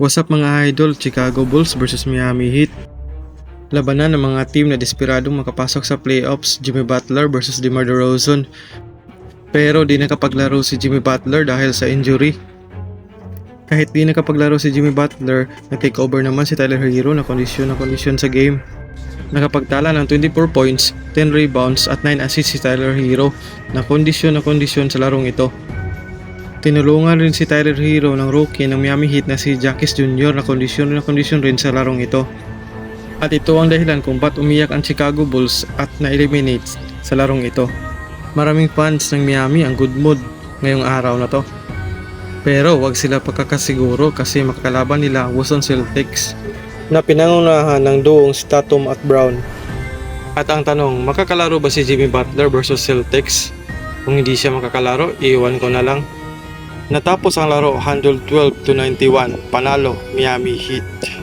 What's up mga idol, Chicago Bulls versus Miami Heat. Labanan ng mga team na desperadong makapasok sa playoffs, Jimmy Butler versus DeMar DeRozan. Pero di nakapaglaro si Jimmy Butler dahil sa injury. Kahit di nakapaglaro si Jimmy Butler, na-take over naman si Tyler Hero na kondisyon na kondisyon sa game. Nakapagtala ng 24 points, 10 rebounds at 9 assists si Tyler Hero na kondisyon na kondisyon sa larong ito. Tinulungan rin si Tyler Hero ng rookie ng Miami Heat na si Jackis Jr. na kondisyon na kondisyon rin sa larong ito. At ito ang dahilan kung ba't umiyak ang Chicago Bulls at na-eliminate sa larong ito. Maraming fans ng Miami ang good mood ngayong araw na to. Pero wag sila pagkakasiguro kasi makakalaban nila Boston Celtics na pinangunahan ng duong si Tatum at Brown. At ang tanong, makakalaro ba si Jimmy Butler versus Celtics? Kung hindi siya makakalaro, iiwan ko na lang. Natapos ang laro 112 to 91, panalo Miami Heat.